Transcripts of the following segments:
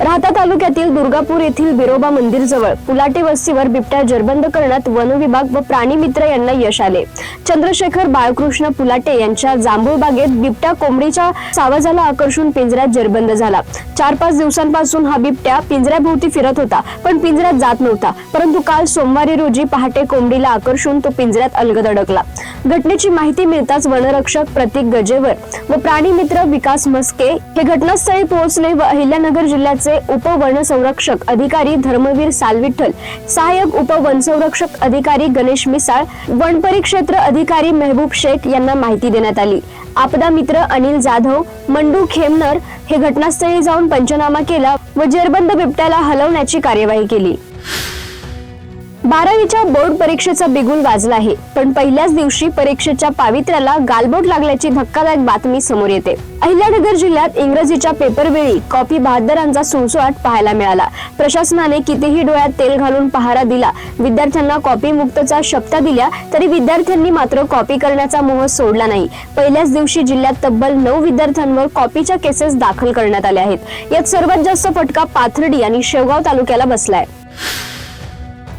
राहता तालुक्यातील दुर्गापूर येथील बिरोबा मंदिर जवळ पुलाटे वस्तीवर बिबट्या जरबंद करण्यात वन विभाग व प्राणी मित्र यांना यश आले. चंद्रशेखर बाळकृष्ण पुलाटे यांच्या जांभूळ बागेत बिबट्या कोंबडीच्या सावजाला आकर्षून पिंजऱ्यात जरबंद झाला. चार पाच दिवसांपासून हा बिबट्या पिंजऱ्याभोवती फिरत होता पण पिंजऱ्यात जात नव्हता. परंतु काल सोमवारी रोजी पहाटे कोंबडीला आकर्षून तो पिंजऱ्यात अलगद अडकला. घटनेची माहिती मिळताच वनरक्षक प्रतीक गजेवर व प्राणी मित्र विकास मस्के हे घटनास्थळी पोहोचले व अहिल्यानगर जिल्ह्याचे उपवनसंरक्षक संरक्षक अधिकारी धर्मवीर सालविठ्ठल सहाय्यक उप संरक्षक अधिकारी गणेश मिसाळ वन परिक्षेत्र अधिकारी मेहबूब शेख यांना माहिती देण्यात आली. आपदा मित्र अनिल जाधव मंडू खेमनर हे घटनास्थळी जाऊन पंचनामा केला व जेरबंद बिबट्याला हलवण्याची कार्यवाही केली. बारावीच्या बोर्ड परीक्षेचा बिगुल वाजला आहे. पण पहिल्याच दिवशी परीक्षेच्या पावित्र्याला गालबोट लागल्याची धक्कादायक बातमी समोर येते. अहिल्यानगर जिल्ह्यात इंग्रजीच्या पेपरवेळी कॉपी बहादरांचा सुळसुळाट पाहायला मिळाला. प्रशासनाने कितीही डोळ्यात तेल घालून पहारा दिला विद्यार्थ्यांना कॉपी मुक्तचा शब्द दिल्या तरी विद्यार्थ्यांनी मात्र कॉपी करण्याचा मोह सोडला नाही. पहिल्याच दिवशी जिल्ह्यात तब्बल नऊ विद्यार्थ्यांवर कॉपीच्या केसेस दाखल करण्यात आल्या आहेत. यात सर्वात जास्त फटका पाथर्डी आणि शेवगाव तालुक्याला बसलाय.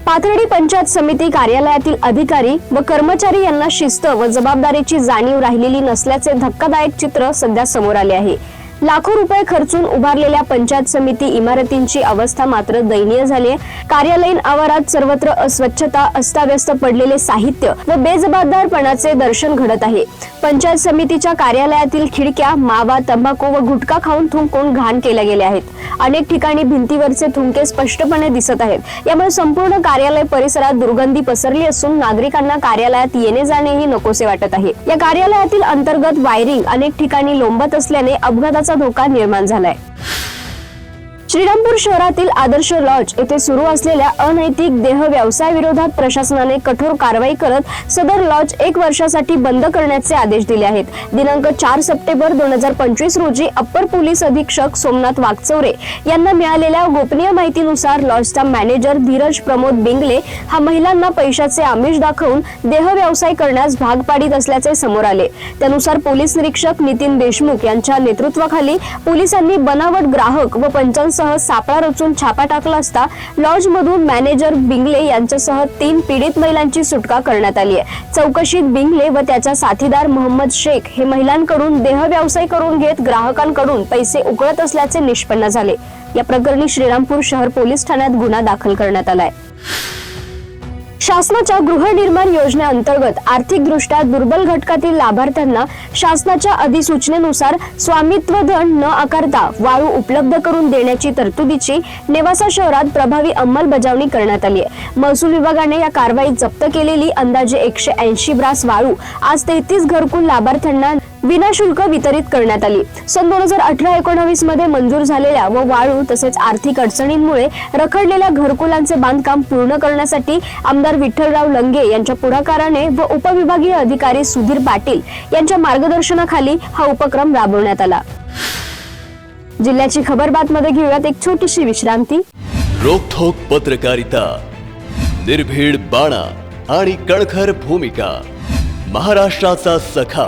पाथर्डी पंचायत समिती कार्यालयातील अधिकारी व कर्मचारी यांना शिस्त व जबाबदारीची जाणीव राहिलेली नसल्याचे धक्कादायक चित्र सध्या समोर आले आहे. लाखो रुपये खर्चून उभारलेल्या पंचायत समिती इमारतींची अवस्था मात्र दयनीय झाली आहे. कार्यालयीन आवारात सर्वत्र अस्वच्छता अस्ताव्यस्त पडलेले साहित्य व बेजबाबदारपणाचे दर्शन घडत आहे. पंचायत समितीच्या कार्यालयातील खिडक्या मावा तंबाखू व गुटखा खाऊन थुंकून घाण केल्या गेल्या आहेत. अनेक ठिकाणी भिंतीवरचे थुंके स्पष्टपणे दिसत आहेत. यामुळे संपूर्ण कार्यालय परिसरात दुर्गंधी पसरली असून नागरिकांना कार्यालयात येणे जाणेही नकोसे वाटत आहे. या कार्यालयातील अंतर्गत वायरिंग अनेक ठिकाणी लोंबत असल्याने अपघाताचा धोका निर्माण झालाय. श्रीरामपूर शहरातील आदर्श लॉज येथे सुरू असलेल्या अनैतिक देह व्यवसाय विरोधात प्रशासनाने कठोर कारवाई करत सदर लॉज एक वर्षासाठी बंद करण्याचे आदेश दिले आहेत. दिनांक चार सप्टेंबर दोन हजार पंचवीस रोजी अप्पर पोलीस अधीक्षक सोमनाथ वागचौरे यांना मिळालेल्या गोपनीय माहितीनुसार लॉजचा मॅनेजर धीरज प्रमोद बिंगले हा महिलांना पैशाचे आमिष दाखवून देह व्यवसाय करण्यास भाग पाडित असल्याचे समोर आले. त्यानुसार पोलीस निरीक्षक नितीन देशमुख यांच्या नेतृत्वाखाली पोलिसांनी बनावट ग्राहक व पंचांसह सापळा रचून छापा टाकला असता लॉजमधून मॅनेजर बिंगले यांच्यासह तीन पीडित महिलांची सुटका करण्यात आली आहे. चौकशीत बिंगले व त्याचा साथीदार मोहम्मद शेख हे महिलांकडून देह व्यवसाय करून घेत ग्राहकांकडून पैसे उकळत असल्याचे निष्पन्न झाले. या प्रकरणी श्रीरामपूर शहर पोलीस ठाण्यात गुन्हा दाखल करण्यात आलाय शासनाच्या गृहनिर्माण योजनेअंतर्गत आर्थिकदृष्ट्या दुर्बल घटकातील लाभार्थ्यांना शासनाच्या अधिसूचनेनुसार स्वामित्व धन न आकारता वाळू उपलब्ध करून देण्याची तरतुदीची नेवासा शहरात प्रभावी अंमलबजावणी करण्यात आली आहे. महसूल विभागाने या कारवाईत जप्त केलेली अंदाजे एकशे ऐंशी ब्रास वाळू आज तेहतीस घरकुल लाभार्थ्यांना विनाशुल्क वितरित करण्यात आली. सन दोन हजार अठरा एकोणावीसमध्ये मंजूर झालेल्या व वाळू तसेच आर्थिक अडचणींमुळे रखडलेल्या घरकुलांचे बांधकाम पूर्ण करण्यासाठी आमदार विठ्ठलराव लंगे यांच्या पुढाकाराने व उपविभागीय अधिकारी सुधीर पाटील यांच्या मार्गदर्शनाखाली हा उपक्रम राबवण्यात आला. जिल्ह्याची खबर बातमध्ये घेऊयात एक छोटीशी विश्रांती. रोखोक पत्रकारिता निर्भीड बाणा आणि कणखर भूमिका महाराष्ट्राचा सखा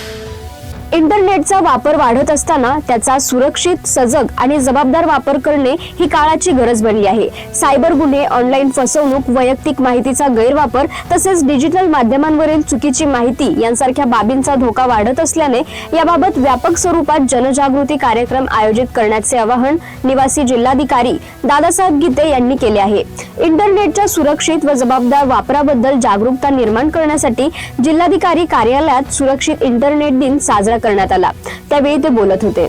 इंटरनेटचा वापर वाढत असताना त्याचा सुरक्षित सजग आणि जबाबदार वापर करणे ही काळाची गरज बनली आहे. सायबर गुन्हे ऑनलाईन फसवणूक वैयक्तिक माहितीचा गैरवापर तसेच डिजिटल माध्यमांवरील चुकीची माहिती यांसारख्या बाबींचा धोका वाढत असल्याने याबाबत व्यापक स्वरूपात जनजागृती कार्यक्रम आयोजित करण्याचे आवाहन निवासी जिल्हाधिकारी दादासाहेब गीते यांनी केले आहे. इंटरनेटच्या सुरक्षित व जबाबदार वापराबद्दल जागरूकता निर्माण करण्यासाठी जिल्हाधिकारी कार्यालयात सुरक्षित इंटरनेट दिन साजरा करण्यात आला. त्यावेळी ते बोलत होते.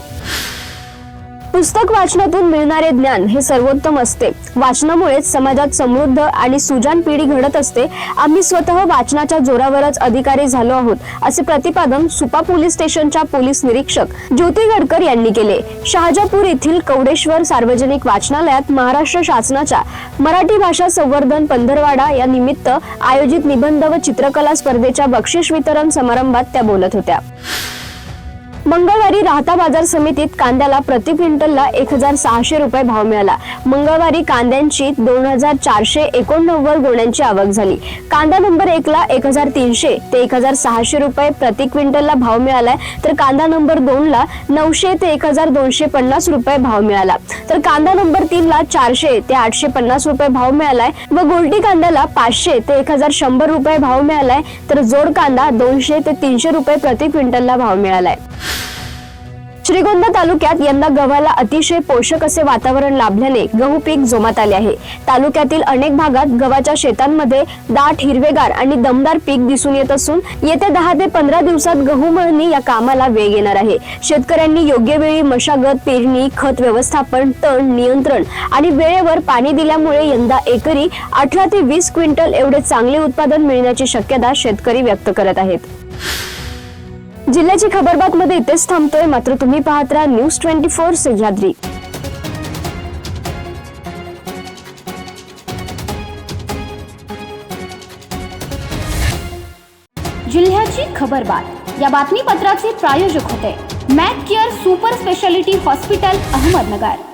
पुस्तक वाचनातून मिळणारे ज्ञान हे सर्वोत्तम असते. वाचनामुळेच समाजात समृद्ध आणि सुजान पिढी घडत असते. आम्ही स्वतः वाचनाच्या जोरावरच अधिकारी झालो आहोत असे प्रतिपादन सुपा पोलीस स्टेशनच्या पोलीस निरीक्षक ज्योती गडकर यांनी केले. शहाजापूर येथील कवडेश्वर सार्वजनिक वाचनालयात महाराष्ट्र शासनाच्या मराठी भाषा संवर्धन पंधरवाडा या निमित्त आयोजित निबंध व चित्रकला स्पर्धेच्या बक्षीस वितरण समारंभात त्या बोलत होत्या. मंगळवारी राहता बाजार समितीत कांद्याला प्रति क्विंटलला एक हजार सहाशे रुपये भाव मिळाला. मंगळवारी कांद्यांची दोन हजार चारशे एकोणनव्वद गोण्यांची आवक झाली. कांदा नंबर एकला एक हजार तीनशे ते एक हजार सहाशे रुपये प्रति क्विंटलला भाव मिळालाय. तर कांदा नंबर दोनला नऊशे ते एक हजार दोनशे पन्नास रुपये भाव मिळाला. तर कांदा नंबर तीनला चारशे ते आठशे पन्नास रुपये भाव मिळालाय व गोल्डी कांद्याला पाचशे ते एक हजार शंभर रुपये भाव मिळालाय. तर जोड कांदा दोनशे ते तीनशे रुपये प्रति क्विंटलला भाव मिळालाय. श्रीगोंदा तालुक्यात यंदा गव्हाला अतिशय पोषक असे वातावरण लाभल्याने गहू पीक जोमात आले आहे. तालुक्यातील अनेक भागात गव्हाच्या शेतांमध्ये दाट हिरवेगार आणि दमदार पीक दिसून येत असून येत्या दहा ते पंधरा दिवसात गहू मळणी या कामाला वेग येणार आहे. शेतकऱ्यांनी योग्य वेळी मशागत पेरणी खत व्यवस्थापन तण नियंत्रण आणि वेळेवर पाणी दिल्यामुळे यंदा एकरी अठरा ते वीस क्विंटल एवढे चांगले उत्पादन मिळण्याची शक्यता शेतकरी व्यक्त करत आहेत. जिल्ह्याची खबरबात मध्ये इथेच थांबतोय. मात्र तुम्ही पाहत राहा न्यूज ट्वेंटी फोर सह्याद्री. जिल्ह्याची खबरबात या बातमीपत्राचे प्रायोजक होते. Mac Care super speciality hospital Ahmednagar.